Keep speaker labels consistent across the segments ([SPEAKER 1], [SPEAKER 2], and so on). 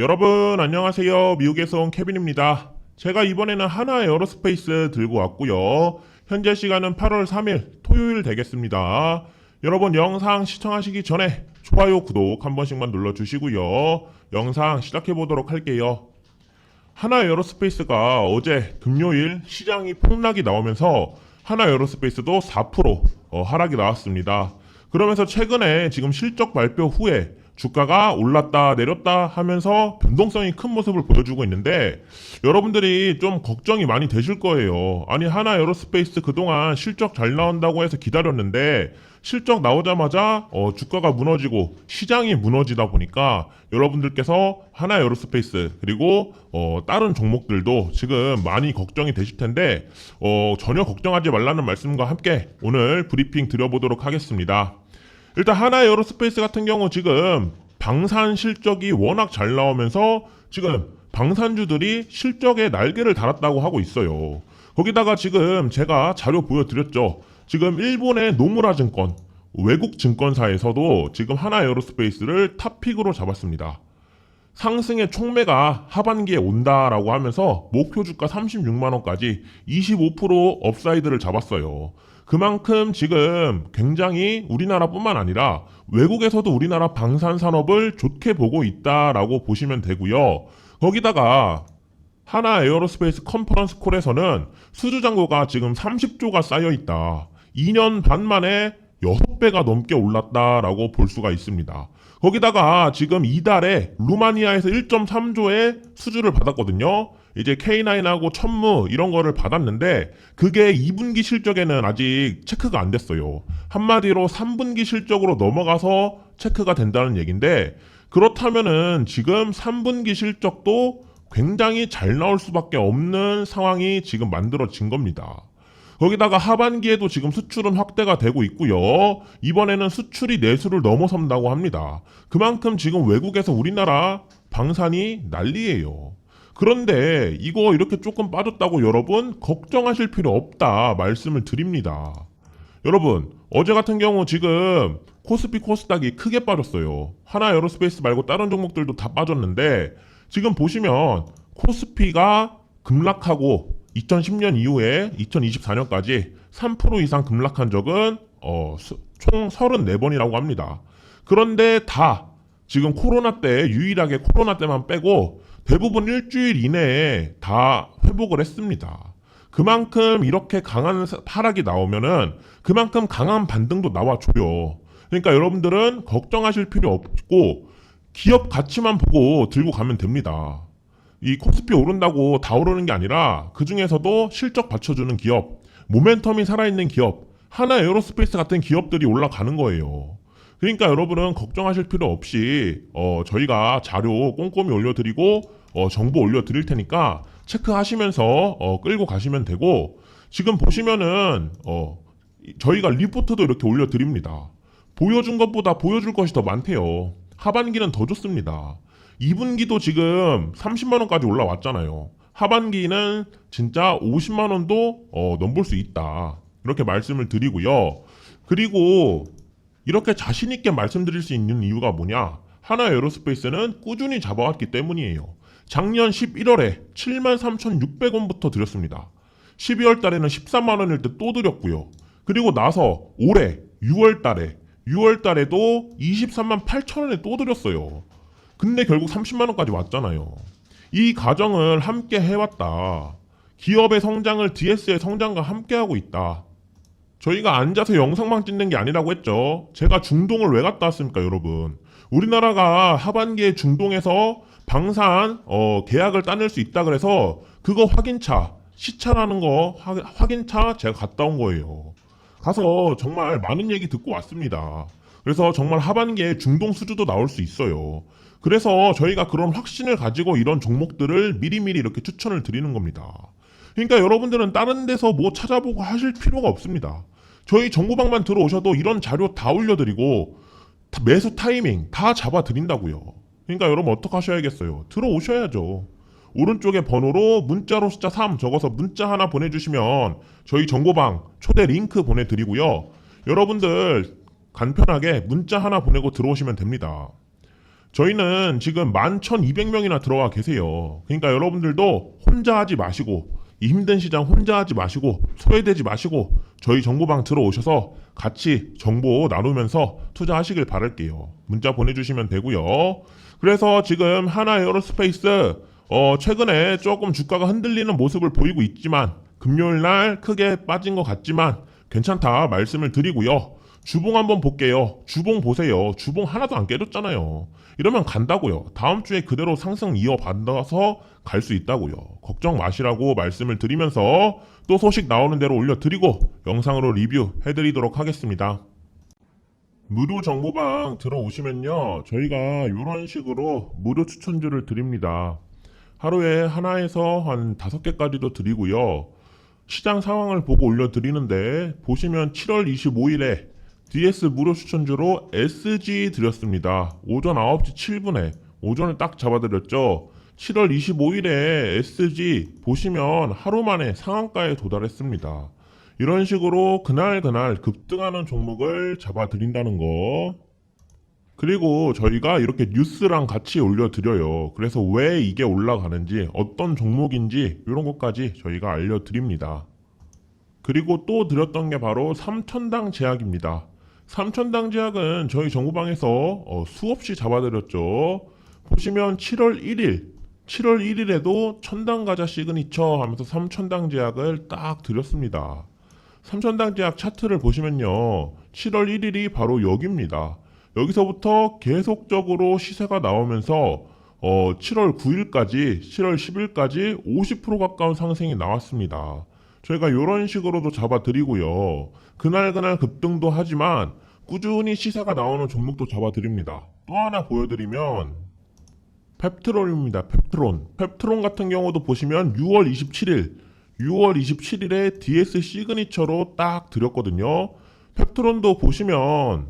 [SPEAKER 1] 여러분 안녕하세요. 미국에서 온 케빈입니다. 제가 이번에는 하나 에어로스페이스 들고 왔고요. 현재 시간은 8월 3일 토요일 되겠습니다. 여러분 영상 시청하시기 전에 좋아요, 구독 한 번씩만 눌러주시고요. 영상 시작해 보도록 할게요. 하나 에어로스페이스가 어제 금요일 시장이 폭락이 나오면서 하나 에어로스페이스도 4% 어, 하락이 나왔습니다. 그러면서 최근에 지금 실적 발표 후에 주가가 올랐다 내렸다 하면서 변동성이 큰 모습을 보여주고 있는데 여러분들이 좀 걱정이 많이 되실 거예요. 아니 하나 에어로스페이스 그동안 실적 잘 나온다고 해서 기다렸는데 실적 나오자마자 어, 주가가 무너지고 시장이 무너지다 보니까 여러분들께서 하나 에어로스페이스 그리고 어, 다른 종목들도 지금 많이 걱정이 되실 텐데 어, 전혀 걱정하지 말라는 말씀과 함께 오늘 브리핑 드려보도록 하겠습니다. 일단 하나 에어로스페이스 같은 경우 지금 방산 실적이 워낙 잘 나오면서 지금 방산주들이 실적에 날개를 달았다고 하고 있어요. 거기다가 지금 제가 자료 보여드렸죠. 지금 일본의 노무라 증권, 외국 증권사에서도 지금 하나 에어로스페이스를 탑픽으로 잡았습니다. 상승의 촉매가 하반기에 온다라고 하면서 목표 주가 36만원까지 25% 업사이드를 잡았어요. 그만큼 지금 굉장히 우리나라뿐만 아니라 외국에서도 우리나라 방산 산업을 좋게 보고 있다라고 보시면 되고요. 거기다가 하나 에어로스페이스 컨퍼런스 콜에서는 수주 잔고가 지금 30조가 쌓여 있다. 2년 반 만에 6배가 넘게 올랐다라고 볼 수가 있습니다. 거기다가 지금 이달에 루마니아에서 1.3조의 수주를 받았거든요. 이제 K9하고 천무 이런 거를 받았는데 그게 2분기 실적에는 아직 체크가 안 됐어요. 한마디로 3분기 실적으로 넘어가서 체크가 된다는 얘기인데 그렇다면은 지금 3분기 실적도 굉장히 잘 나올 수밖에 없는 상황이 지금 만들어진 겁니다. 거기다가 하반기에도 지금 수출은 확대가 되고 있고요. 이번에는 수출이 내수를 넘어선다고 합니다. 그만큼 지금 외국에서 우리나라 방산이 난리예요. 그런데 이거 이렇게 조금 빠졌다고 여러분 걱정하실 필요 없다 말씀을 드립니다. 여러분 어제 같은 경우 지금 코스피 코스닥이 크게 빠졌어요. 하나 에어로스페이스 말고 다른 종목들도 다 빠졌는데 지금 보시면 코스피가 급락하고 2010년 이후에 2024년까지 3% 이상 급락한 적은 어, 수- 총 34번이라고 합니다. 그런데 다 지금 코로나 때 유일하게 코로나 때만 빼고 대부분 일주일 이내에 다 회복을 했습니다. 그만큼 이렇게 강한 사- 하락이 나오면은 그만큼 강한 반등도 나와줘요. 그러니까 여러분들은 걱정하실 필요 없고 기업 가치만 보고 들고 가면 됩니다. 이 코스피 오른다고 다 오르는 게 아니라 그 중에서도 실적 받쳐주는 기업, 모멘텀이 살아있는 기업, 하나 에어로스페이스 같은 기업들이 올라가는 거예요. 그러니까 여러분은 걱정하실 필요 없이 어, 저희가 자료 꼼꼼히 올려드리고 어, 정보 올려드릴 테니까 체크하시면서 어, 끌고 가시면 되고 지금 보시면은 어, 이- 저희가 리포트도 이렇게 올려드립니다. 보여준 것보다 보여줄 것이 더 많대요. 하반기는 더 좋습니다. 2분기도 지금 30만 원까지 올라왔잖아요. 하반기는 진짜 50만 원도 어, 넘볼 수 있다. 이렇게 말씀을 드리고요. 그리고 이렇게 자신 있게 말씀드릴 수 있는 이유가 뭐냐? 하나 에어로스페이스는 꾸준히 잡아왔기 때문이에요. 작년 11월에 73,600원부터 드렸습니다. 12월 달에는 13만 원일 때 또 드렸고요. 그리고 나서 올해 6월 달에 6월 달에도 23만 8천 원에 또 드렸어요. 근데 결국 30만 원까지 왔잖아요. 이 과정을 함께 해왔다. 기업의 성장을 DS의 성장과 함께하고 있다. 저희가 앉아서 영상만 찍는 게 아니라고 했죠. 제가 중동을 왜 갔다 왔습니까, 여러분? 우리나라가 하반기에 중동에서 방산 어, 계약을 따낼 수 있다 그래서 그거 확인차 시차라는 거 확- 확인차 제가 갔다 온 거예요. 가서 정말 많은 얘기 듣고 왔습니다. 그래서 정말 하반기에 중동 수주도 나올 수 있어요. 그래서 저희가 그런 확신을 가지고 이런 종목들을 미리미리 이렇게 추천을 드리는 겁니다. 그러니까 여러분들은 다른 데서 뭐 찾아보고 하실 필요가 없습니다. 저희 정보방만 들어오셔도 이런 자료 다 올려드리고 다- 매수 타이밍 다 잡아드린다고요. 그러니까 여러분 어떻게 하셔야겠어요? 들어오셔야죠. 오른쪽에 번호로 문자로 숫자 3 적어서 문자 하나 보내주시면 저희 정보방 초대 링크 보내드리고요. 여러분들 간편하게 문자 하나 보내고 들어오시면 됩니다. 저희는 지금 11,200명이나 들어와 계세요. 그러니까 여러분들도 혼자 하지 마시고 이 힘든 시장 혼자 하지 마시고 소외되지 마시고 저희 정보방 들어오셔서 같이 정보 나누면서 투자하시길 바랄게요. 문자 보내주시면 되고요. 그래서 지금 하나 에어로스페이스 어, 최근에 조금 주가가 흔들리는 모습을 보이고 있지만 금요일 날 크게 빠진 것 같지만 괜찮다 말씀을 드리고요. 주봉 한번 볼게요. 주봉 보세요. 주봉 하나도 안 깨졌잖아요. 이러면 간다고요. 다음 주에 그대로 상승 이어받아서 갈 수 있다고요. 걱정 마시라고 말씀을 드리면서 또 소식 나오는 대로 올려드리고 영상으로 리뷰 해드리도록 하겠습니다. 무료 정보방 들어오시면요. 저희가 이런 식으로 무료 추천주를 드립니다. 하루에 하나에서 한 다섯 개까지도 드리고요. 시장 상황을 보고 올려드리는데 보시면 7월 25일에 DS 무료 추천주로 SG 드렸습니다. 오전 9시 7분에 오전에 딱 잡아드렸죠. 7월 25일에 SG 보시면 하루 만에 상한가에 도달했습니다. 이런 식으로 그날 그날 급등하는 종목을 잡아드린다는 거. 그리고 저희가 이렇게 뉴스랑 같이 올려드려요. 그래서 왜 이게 올라가는지, 어떤 종목인지, 이런 것까지 저희가 알려드립니다. 그리고 또 드렸던 게 바로 3천당 제약입니다. 3천당 제약은 저희 정보방에서 어, 수없이 잡아드렸죠. 보시면 7월 1일, 7월 1일에도 천당 가자 시그니처 하면서 3천당 제약을 딱 드렸습니다. 3천당 제약 차트를 보시면요. 7월 1일이 바로 여기입니다. 여기서부터 계속적으로 시세가 나오면서 어, 7월 9일까지, 7월 10일까지 50% 가까운 상승이 나왔습니다. 저희가 이런 식으로도 잡아드리고요. 그날 그날 급등도 하지만 꾸준히 시세가 나오는 종목도 잡아드립니다. 또 하나 보여드리면 펩트론입니다. 펩트론. 펩트론 같은 경우도 보시면 6월 27일, 6월 27일에 DS 시그니처로 딱 드렸거든요. 펩트론도 보시면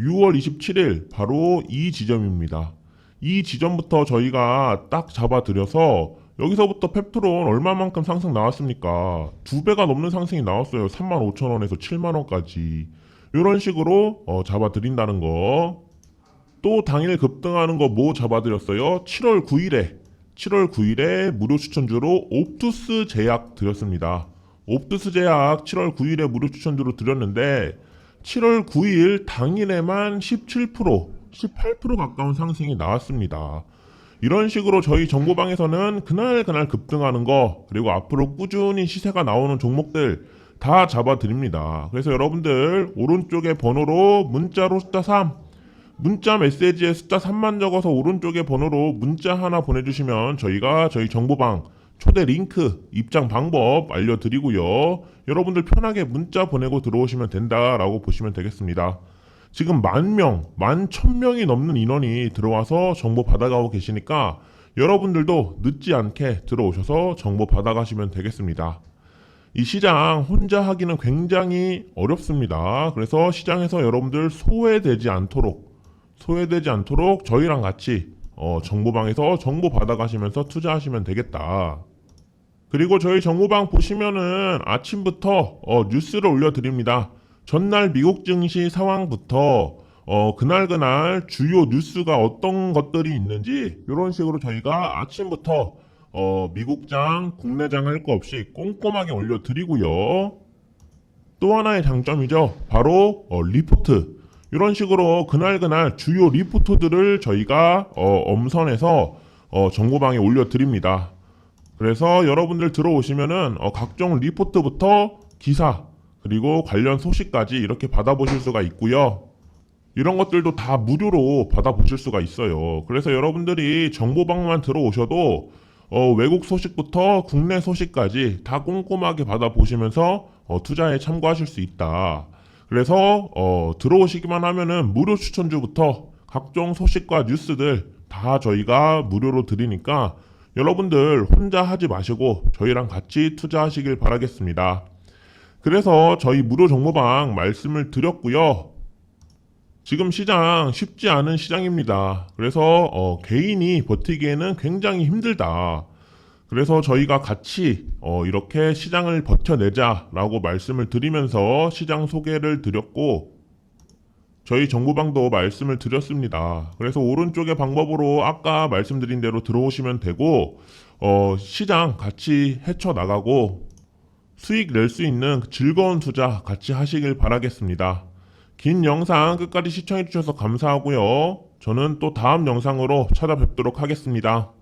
[SPEAKER 1] 6월 27일 바로 이 지점입니다. 이 지점부터 저희가 딱 잡아드려서 여기서부터 펩트론 얼마만큼 상승 나왔습니까? 두 배가 넘는 상승이 나왔어요. 35,000원에서 7만원까지. 이런 식으로 어, 잡아드린다는 거. 또 당일 급등하는 거 뭐 잡아드렸어요? 7월 9일에 7월 9일에 무료 추천주로 옵투스 제약 드렸습니다. 옵투스 제약 7월 9일에 무료 추천주로 드렸는데 7월 9일 당일에만 17%, 18% 가까운 상승이 나왔습니다. 이런 식으로 저희 정보방에서는 그날 그날 급등하는 거 그리고 앞으로 꾸준히 시세가 나오는 종목들 다 잡아드립니다. 그래서 여러분들 오른쪽에 번호로 문자로 숫자 3 문자 메시지에 숫자 3만 적어서 오른쪽에 번호로 문자 하나 보내주시면 저희가 저희 정보방 초대 링크 입장 방법 알려드리고요. 여러분들 편하게 문자 보내고 들어오시면 된다라고 보시면 되겠습니다. 지금 만 명, 만 천 명이 넘는 인원이 들어와서 정보 받아가고 계시니까 여러분들도 늦지 않게 들어오셔서 정보 받아가시면 되겠습니다. 이 시장 혼자 하기는 굉장히 어렵습니다. 그래서 시장에서 여러분들 소외되지 않도록 소외되지 않도록 저희랑 같이 어, 정보방에서 정보 받아가시면서 투자하시면 되겠다. 그리고 저희 정보방 보시면은 아침부터 어, 뉴스를 올려드립니다. 전날 미국 증시 상황부터 어, 그날 그날 주요 뉴스가 어떤 것들이 있는지 이런 식으로 저희가 아침부터 어, 미국장, 국내장 할 거 없이 꼼꼼하게 올려드리고요. 또 하나의 장점이죠. 바로 어, 리포트. 이런 식으로 그날 그날 주요 리포트들을 저희가 어, 엄선해서 어, 정보방에 올려드립니다. 그래서 여러분들 들어오시면은 어, 각종 리포트부터 기사 그리고 관련 소식까지 이렇게 받아보실 수가 있고요. 이런 것들도 다 무료로 받아보실 수가 있어요. 그래서 여러분들이 정보방만 들어오셔도 어, 외국 소식부터 국내 소식까지 다 꼼꼼하게 받아보시면서 어, 투자에 참고하실 수 있다. 그래서 어, 들어오시기만 하면은 무료 추천주부터 각종 소식과 뉴스들 다 저희가 무료로 드리니까 여러분들 혼자 하지 마시고 저희랑 같이 투자하시길 바라겠습니다. 그래서 저희 무료 정보방 말씀을 드렸고요. 지금 시장 쉽지 않은 시장입니다. 그래서 어, 개인이 버티기에는 굉장히 힘들다. 그래서 저희가 같이 어, 이렇게 시장을 버텨내자라고 말씀을 드리면서 시장 소개를 드렸고 저희 정보방도 말씀을 드렸습니다. 그래서 오른쪽의 방법으로 아까 말씀드린 대로 들어오시면 되고 어, 시장 같이 헤쳐 나가고 수익 낼 수 있는 즐거운 투자 같이 하시길 바라겠습니다. 긴 영상 끝까지 시청해 주셔서 감사하고요. 저는 또 다음 영상으로 찾아뵙도록 하겠습니다.